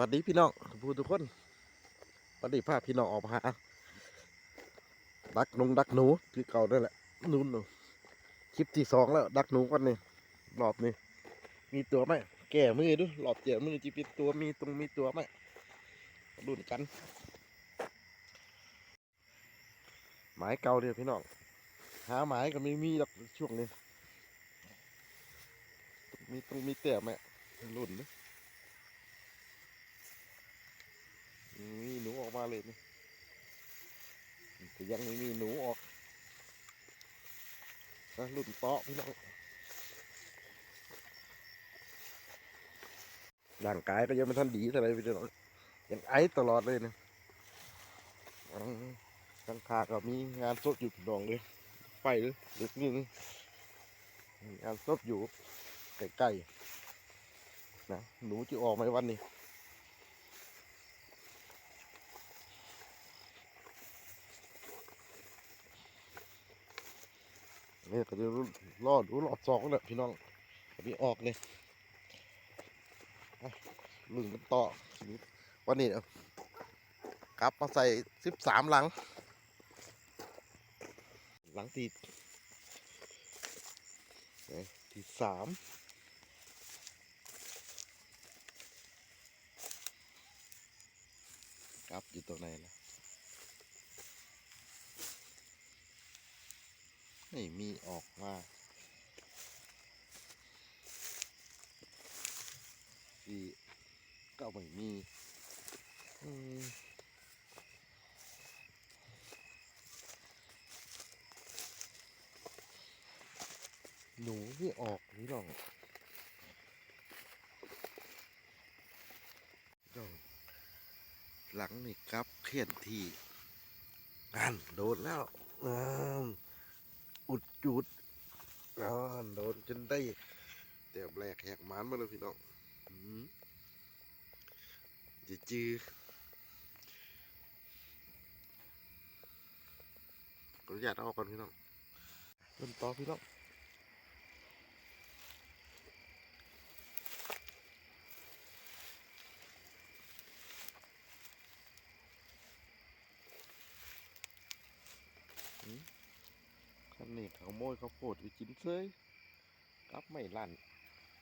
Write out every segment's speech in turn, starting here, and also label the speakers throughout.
Speaker 1: วัสดีพี่น้องทุกผู้ทุกคนวันนี้พาพี่น้องออกมาหาดักนงดักหนูคือเก่านั่นแหละนู่นนูคลิปที่สองแล้ว ดักหนูกันนี่รอบนี้มีตัวไหมแก่มือดูรอบเจียมือจีเป็นตัวมีตรงมีตัวไหมดุนกัน หมายเก่าเดียวพี่น้องหาหมายก็ไม่มีหรอกช่วงนี้ มีตรงมีแต่ไหมรุ่นนะ มีหนูออกมาเลยนี่แต่ยังไม่มีหนูออกนะรุ่นเตาะพี่น้องร่างกายก็ยังไม่ทันดีเท่าไรพี่น้องยังไอตลอดเลยนะข้างคาก็มีงานศพอยู่พี่น้องเลยไฟเลยเล็กนิดนึงมีงานศพอยู่ใกล้ๆนะหนูจะออกไหมวันนี้ นี่ก็จะรอดูรอบสองเลยพี่น้องก็มีออกเลยลุงกันต่อวันนี้เอากลับมาใส่สิบสามหลัง หลังทีที่สามกลับอยู่ตรงไหนนะ ไม่มีออกมาสี่ก็ไม่มีอืมหนูที่ออกนี่หรอกน้องหลังนี่ครับเขียนที่อันโดนแล้วอ่า จุดอ่าโดนจนได้แต้มแรกแหกมันมาเลยพี่น้องจะจือขออนุญาตเอาก่อนพี่น้องต้นต่อพี่น้องคั นนี้ขโมยข้าวโพดไปกินเลยกลับไม่ลั่น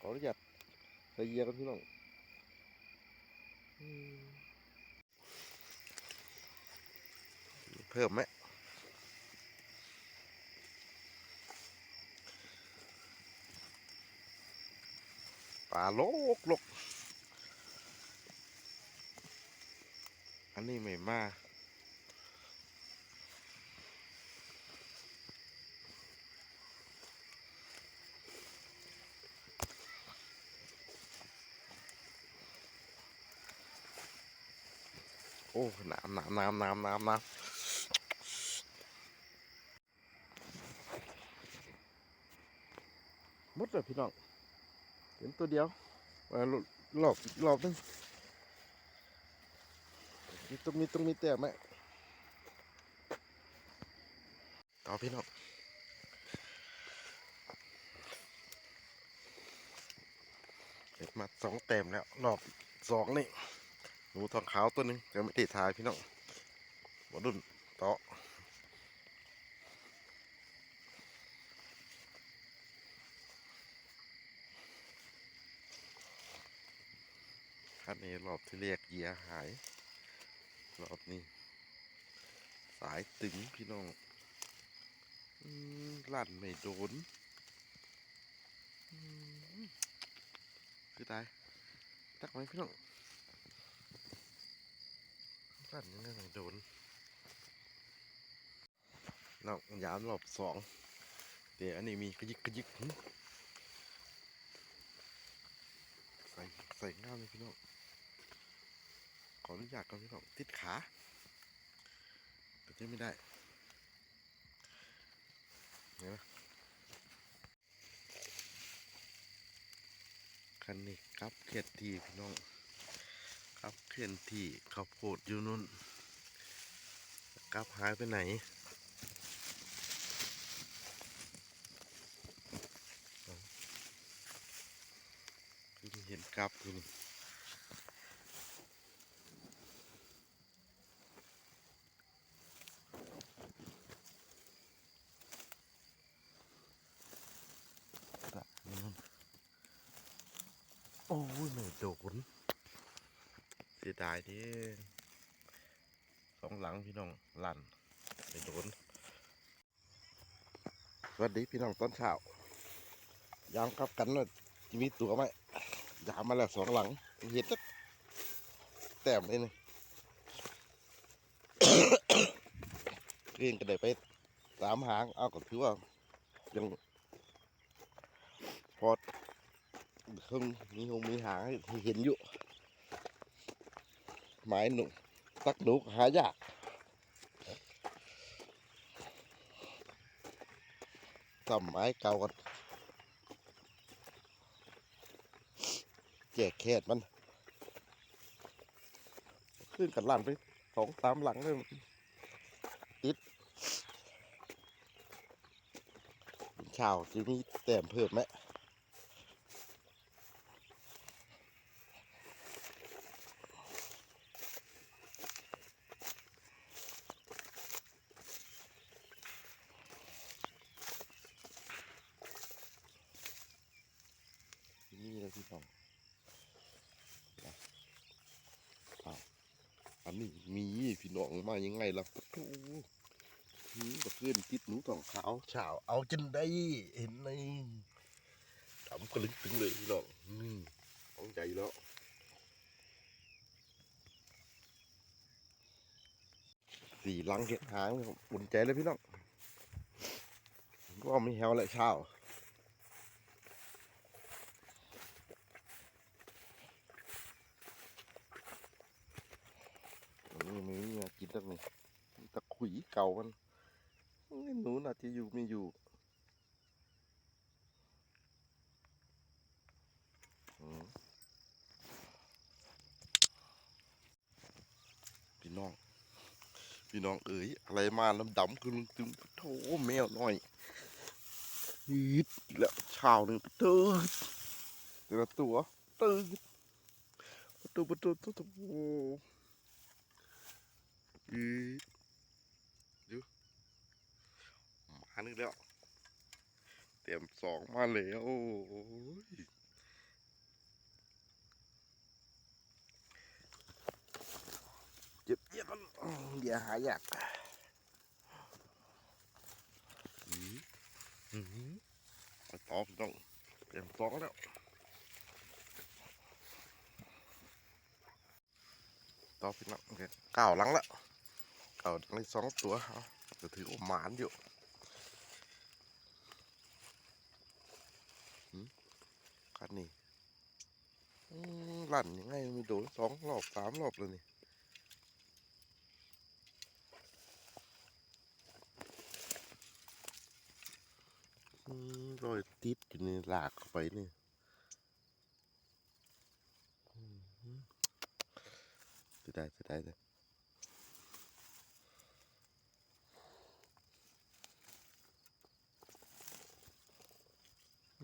Speaker 1: ขออนุญาตใส่เยียกันพี่น้องเพิ่มไหมปลาโลกลกอันนี้ไม่มา โอ้น้ำน้ำน้ำน้ำน้ำน้ำมดเลยพี่น้องเห็นตัวเดียวว่าหลหลอกอีกรอบนึงมีตรงมีตรงมีแต่ไหมต่อพี่น้องเก็บมาสองเต็มแล้วรอบสองนี่ หนูทองขาวตัวหนึ่งยังไม่ติดทายพี่น้องบดุนเตาะคันนี้รอบที่เรียกเหยียหาย รอบนี้ สายตึงพี่น้องลั่นไม่โดนคือตายตักไหมพี่น้อง สั่นนี่โดนนอกยามรอบสองเดี๋ยวอันนี้มีกระยิกกระยิกใส่ใส่ง่ามเลยพี่น้องขออนุญาตก่อนพี่น้องติดขาแต่จะไม่ได้เห็นไหมคันนี้กับเขียดทีพี่น้อง ครับเคลื่อนที่ข้าวโพดอยู่นู่นกลับหายไปไหนเพิ่งเห็นกลับอยู่นี่ อ้ยไม่โดนเสีย ดายเดิสองหลังพี่น้องลั่นไม่โดนสวัสดีพี่น้องตอนเช้ายามกับกันว่าจะมีตัวไหมยามมาแล้วสองหลังเห็นจักแต้มเลยนี่เรียนก็ได้ไปสามหางเอาก็ถือว่ายังพอคงมีหงมีหางให้เห็นอยู่ หมายหนุตักหนูก็หายากสมัยเก่ากันแจกแคดมัน ขึ้นกันลั่นไปสองสามหลังเลยติดเช้าจะมีแต้มเพิ่มไหม องนะอ้าวอันนี้มีพี่น้องมายังไงล่ะโอ้หืมก็ขึ้นติดหนูทองขาวเช้าเอาจนได้เห็นในดำกระลึกถึงเลยพี่น้องอืมของใจแล้วสี่ลังเห็ดหางอุ่นใจเลยพี่น้องก็ไม่แฮวเลยเช้า นี่มี เนี่ยกินตั้งนี่ตะขุยเก่ามันหนูน่าจะอยู่ไม่อยู่พี่น้อง พี่น้องเอ๋ยอะไรมาลำดำคือลุงตึงโถแมวน้อยฮีดแล้วช้าหนึ่งตื่นแต่ละตัวตื่นประตูประตูประตูโอ้ ฮีดดูมาหนึ่งแล้ว เตรียมสองมาแล้วโอ้ยเจ็บเจ็บมันอ้าวเดี๋ยวหายากอืมอืมไปต่อพี่น้องเตรียมสองแล้วต่อพี่น้องเก้าหลังและ เก้าหลังได้สองตัวเอาจะถือว่าหมานอยู่คันนี้อืมลั่นยังไงมีโดนสองรอบสามรอบเลยนี่อืมรอยติดอยู่ในี่ลากเข้าไปนี่อืมเสียดายเสียดายเลย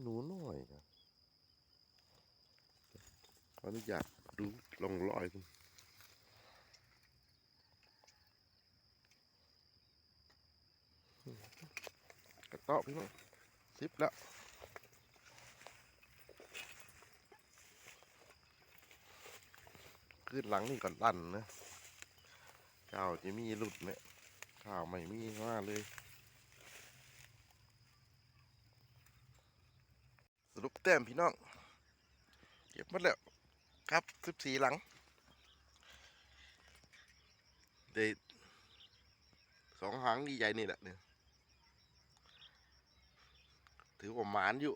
Speaker 1: หนูน้อยนะขออนุญาตดูลองรอยคุณกระตาะพี่น้องสิบแล้วขึ้นหลังนี่ก่อนลั่นนะข้าวจะมีหลุดเนี่ยข้าวไม่มีมาเลย สรุป แต้มพี่น้องเก็บหมดแล้วครับสิบสี่หลังเด็สองหางใหญ่ๆนี่แหละเนี่ยถือว่าหมานอยู่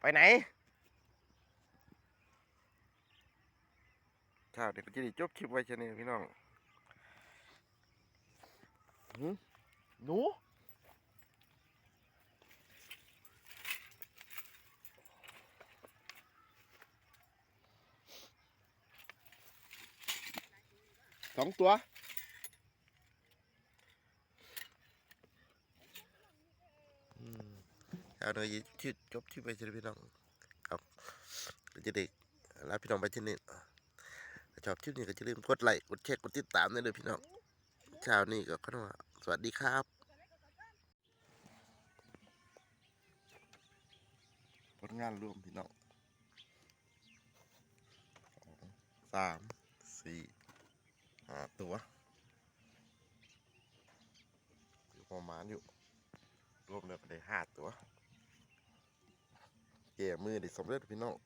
Speaker 1: ไปไหนข้าวเดี๋ยวก็จะได้จบคลิปไว้ชนี้พี่น้อง หืมหนูสองตัวอืมเอาหน่อยชื่จบที่ไปเจอพี่น้องครับจะเด็กลาพี่น้องไปที่นี่ชอบคลิปนี้ก็จะลืมกดไลค์กดแชร์กดติดตามได้เลยพี่น้องเช้านี้ก็ขอว่า สวัสดีครับผลงานรวมพี่น้องสามสี่ห้าตัวอยู่ประมาณอยู่ รวมเลยไปได้ห้าตัวเกี่ยมือได้สมเร็จพี่น้อง